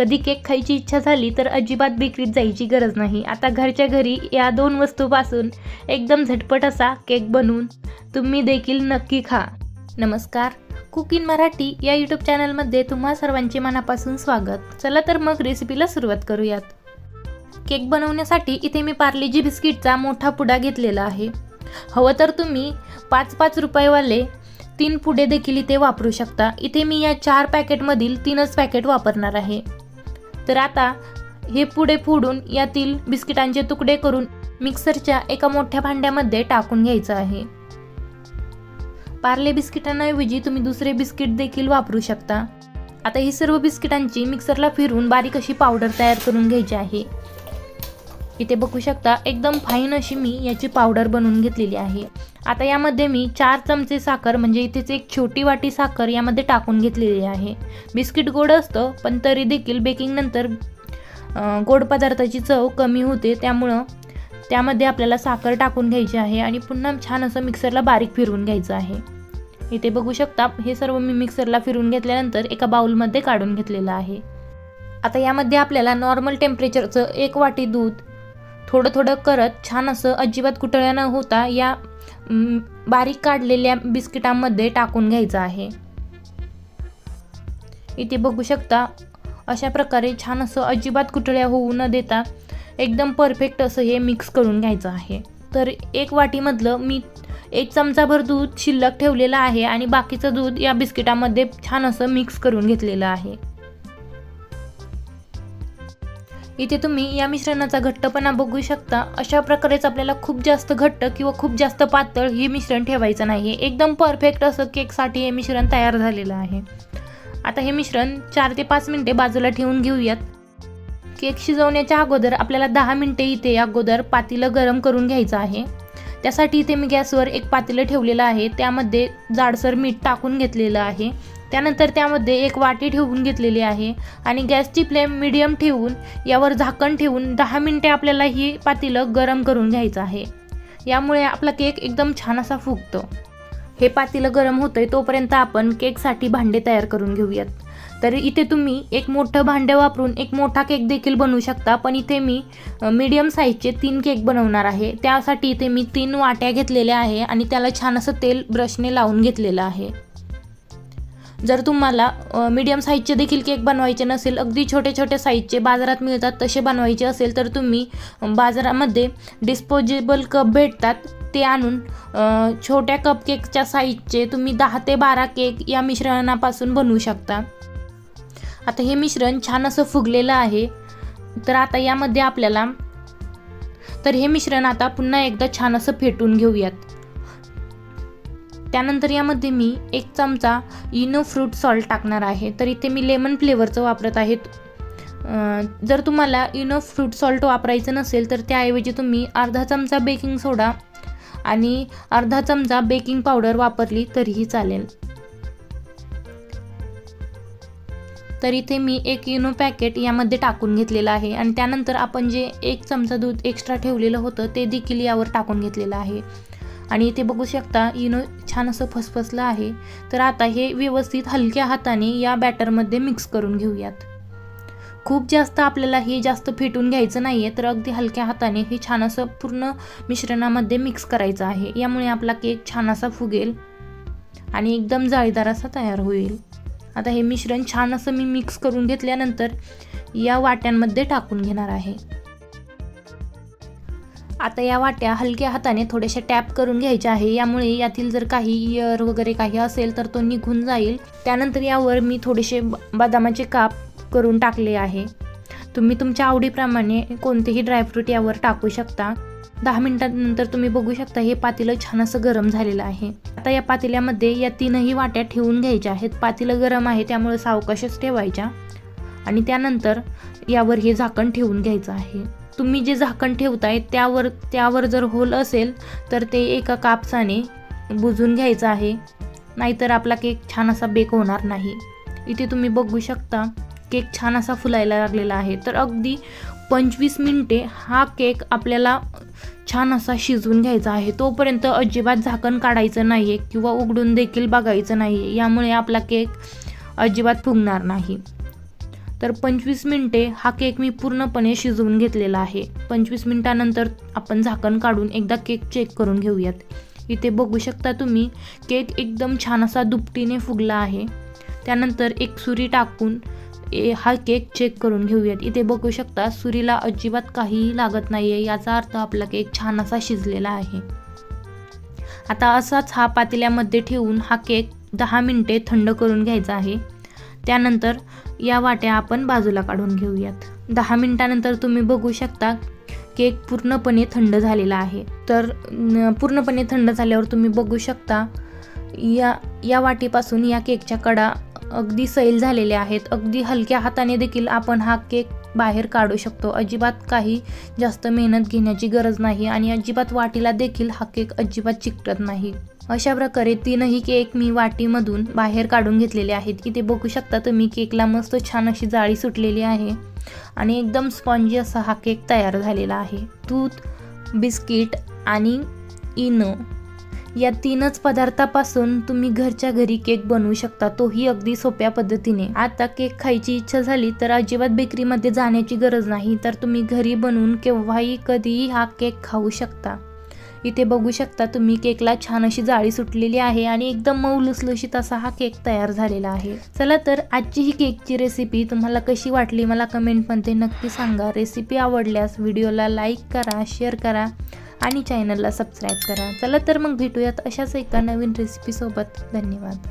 कधी केक खायची इच्छा झाली तर अजिबात बेकरीत जायची गरज नाही. आता घरच्या घरी या दोन वस्तूपासून एकदम झटपट असा केक बनवून तुम्ही देखील नक्की खा. नमस्कार. कुक इन मराठी या यूट्यूब चॅनलमध्ये तुम्हा सर्वांचे मनापासून स्वागत. चला तर मग रेसिपीला सुरुवात करूयात. केक बनवण्यासाठी इथे मी पार्लेजी बिस्किटचा मोठा पुडा घेतलेला आहे. हवं तर तुम्ही पाच पाच रुपयेवाले तीन पुडे देखील इथे वापरू शकता. इथे मी या चार पॅकेटमधील तीनच पॅकेट वापरणार आहे. तर आता हे पुढे फोडून यातील बिस्किटांचे तुकडे करून मिक्सरच्या एका मोठ्या भांड्यामध्ये टाकून घ्यायचं आहे. पार्ले बिस्किटांऐवजी तुम्ही दुसरे बिस्किट देखील वापरू शकता. आता ही सर्व बिस्किटांची मिक्सरला फिरून बारीक अशी पावडर तयार करून घ्यायची आहे. इथे बघू शकता एकदम फाईन अशी मी याची पावडर बनवून घेतलेली आहे. आता यामध्ये मी चार चमचे साखर म्हणजे इथेच एक छोटी वाटी साखर यामध्ये टाकून घेतलेली आहे. बिस्किट गोड असतं पण तरी देखील बेकिंगनंतर गोड पदार्थाची चव कमी होते त्यामुळं त्यामध्ये आपल्याला साखर टाकून घ्यायची आहे आणि पुन्हा छान असं मिक्सरला बारीक फिरवून घ्यायचं आहे. इथे बघू शकता हे सर्व मी मिक्सरला फिरवून घेतल्यानंतर एका बाउलमध्ये काढून घेतलेलं आहे. आता यामध्ये आपल्याला नॉर्मल टेम्परेचरचं एक वाटी दूध थोडं थोडं करत छान असं अजिबात कुटळ्या न होता या बारीक काढलेल्या बिस्किटांमध्ये टाकून घ्यायचं आहे. इथे बघू शकता अशा प्रकारे छान असं अजिबात कुटळ्या होऊ न देता एकदम परफेक्ट असं हे मिक्स करून घ्यायचं आहे. तर एक वाटीमधलं मी एक चमचाभर दूध शिल्लक ठेवलेलं आहे आणि बाकीचं दूध या बिस्किटामध्ये छान असं मिक्स करून घेतलेलं आहे. इथे तुम्ही या मिश्रणाचा घट्टपणा बघू शकता. अशा प्रकारेच आपल्याला खूप जास्त घट्ट किंवा खूप जास्त पातळ हे मिश्रण ठेवायचं नाही एकदम परफेक्ट असं केकसाठी हे मिश्रण तयार झालेलं आहे. आता हे मिश्रण चार ते पाच मिनटे बाजूला ठेवून घेऊयात. केक शिजवण्याच्या अगोदर आपल्याला दहा मिनटे इथे अगोदर पातीलं गरम करून घ्यायचं आहे. त्यासाठी इथे मी गॅसवर एक पातेलं ठेवलेलं आहे. त्यामध्ये जाडसर मीठ टाकून घेतलेलं आहे. त्यानंतर त्यामध्ये एक वाटी ठेवून घेतलेली आहे आणि गॅसची फ्लेम मिडियम ठेवून यावर झाकण ठेवून दहा मिनटे आपल्याला ही पातेलं गरम करून घ्यायचं आहे. यामुळे आपला केक एकदम छान असा फुगतो. हे पातेलं गरम होतंय तोपर्यंत आपण केकसाठी भांडे तयार करून घेऊयात. तर इथे तुम्ही एक मोठं भांडं वापरून एक मोठा केक देखील बनवू शकता. पण इथे मी मीडियम साईजचे तीन केक बनवणार आहे. त्यासाठी इथे मी तीन वाट्या घेतलेल्या आहे आणि त्याला छान असं तेल ब्रशने लावून घेतलेलं आहे. जर तुम्हाला मीडियम साईजचे देखील केक बनवायचे नसेल अगदी छोटे छोटे साईजचे बाजारात मिळतात तसे बनवायचे असेल तर तुम्ही बाजारामध्ये डिस्पोजेबल कप भेटतात. ते आणून छोट्या कप केकच्या साईजचे तुम्ही दहा ते बारा केक या मिश्रणापासून बनवू शकता. आता हे मिश्रण छान असं फुगलेलं आहे. तर आता यामध्ये आपल्याला तर हे मिश्रण आता पुन्हा एकदा छान असं फेटून घेऊयात. त्यानंतर यामध्ये मी एक चमचा इनो फ्रूट सॉल्ट टाकणार आहे. तर इथे मी लेमन फ्लेवरचं वापरत आहे. जर तुम्हाला इनो फ्रूट सॉल्ट वापरायचं नसेल तर त्याऐवजी तुम्ही अर्धा चमचा बेकिंग सोडा आणि अर्धा चमचा बेकिंग पावडर वापरली तरीही चालेल. तर इथे मी एक इनो पॅकेट यामध्ये टाकून घेतलेलं आहे. आणि त्यानंतर आपण जे एक चमचा दूध एक्स्ट्रा ठेवलेलं होतं ते देखील यावर टाकून घेतलेलं आहे. आणि इथे बघू शकता इनो छान असं फसफसलं आहे. तर आता हे व्यवस्थित हलक्या हाताने या बॅटरमध्ये मिक्स करून घेऊयात. खूप जास्त आपल्याला हे जास्त फेटून घ्यायचं नाही आहे तर अगदी हलक्या हाताने हे छान असं पूर्ण मिश्रणामध्ये मिक्स करायचं आहे. यामुळे आपला केक छान असा फुगेल आणि एकदम जाळीदार असा तयार होईल. आता हे मिश्रण छान असं मी मिक्स करून घेतल्यानंतर या वाट्यांमध्ये टाकून घेणार आहे. आता या वाट्या हलक्या हाताने थोड्याशा टॅप करून घ्यायच्या आहे. यामुळे यातील जर काही इयर वगैरे काही असेल तर तो निघून जाईल. त्यानंतर यावर मी थोडेसे ब- बदामाचे काप करून टाकले आहे. तुम्ही तुमच्या आवडीप्रमाणे कोणतेही ड्रायफ्रूट यावर टाकू शकता. दहा मिनिटांनंतर तुम्ही बघू शकता हे पातेलं छान असं गरम झालेलं आहे. आता या पातेल्यामध्ये या तीनही वाट्या ठेवून घ्यायच्या आहेत. पातेलं गरम आहे त्यामुळे सावकाशच ठेवायच्या. आणि त्यानंतर यावर हे झाकण ठेवून घ्यायचं आहे. तुम्ही जे झाकण ठेवताय त्यावर त्यावर जर होल असेल तर ते एका कापसाने बुजून घ्यायचं आहे. नाहीतर आपला केक छान असा बेक होणार नाही. इथे तुम्ही बघू शकता केक छान असा फुलायला लागलेला आहे. तर अगदी पंचवीस मिनटे हा केक आपल्याला छान असा शिजवून घ्यायचा आहे. तोपर्यंत अजिबात झाकण काढायचं नाही आहे किंवा उघडून देखील बघायचं नाही आहे यामुळे आपला केक अजिबात फुगणार नाही. तर पंचवीस मिनटे हा केक मी पूर्णपणे शिजवून घेतलेला आहे. पंचवीस मिनटानंतर आपण झाकण काढून एकदा केक चेक करून घेऊयात. इथे बघू शकता तुम्ही केक एकदम छान असा दुपटीने फुगला आहे. त्यानंतर एक सुरी टाकून ए हा केक चेक करून घेऊयात. इथे बघू शकता सुरीला अजिबात काहीही लागत नाही आहे याचा अर्थ आपला केक छान असा शिजलेला आहे. आता असाच हा पातेल्यामध्ये ठेवून हा केक दहा मिनटे थंड करून घ्यायचा आहे. त्यानंतर या वाट्या आपण बाजूला काढून घेऊयात. दहा मिनटानंतर तुम्ही बघू शकता केक पूर्णपणे थंड झालेला आहे. तर पूर्णपणे थंड झाल्यावर तुम्ही बघू शकता या या वाटीपासून या केकच्या कडा अगदी सैल झालेले आहेत. अगदी हलक्या हाताने देखील आपण हा केक बाहेर काढू शकतो. अजिबात काही जास्त मेहनत घेण्याची गरज नाही आणि अजिबात वाटीला देखील हा केक अजिबात चिकटत नाही. अशा प्रकारे तीनही केक मी वाटीमधून बाहेर काढून घेतलेले आहेत. इथे बघू शकता तुम्ही केकला मस्त छान अशी जाळी सुटलेली आहे आणि एकदम स्पॉन्जी असा हा केक तयार झालेला आहे. दूध बिस्किट आणि इनो या तीनच पदार्थापासून तुम्ही घरच्या घरी केक बनवू शकता. तोही अगदी सोप्या पद्धतीने. आता केक खायची इच्छा झाली तर अजिबात बेकरीमध्ये जाण्याची गरज नाही. तर तुम्ही घरी बनवून केव्हाही कधीही हा केक खाऊ शकता. इथे बघू शकता तुम्ही केकला छान अशी जाळी सुटलेली आहे आणि एकदम मऊ लुसलुशीत असा हा केक तयार झालेला आहे. चला तर आजची ही केकची रेसिपी तुम्हाला कशी वाटली मला कमेंटमध्ये नक्की सांगा. रेसिपी आवडल्यास व्हिडिओला लाईक करा शेअर करा. आणि चॅनलला सबस्क्राईब करा. चला तर मग भेटूयात अशाच एका नवीन रेसिपीसोबत धन्यवाद.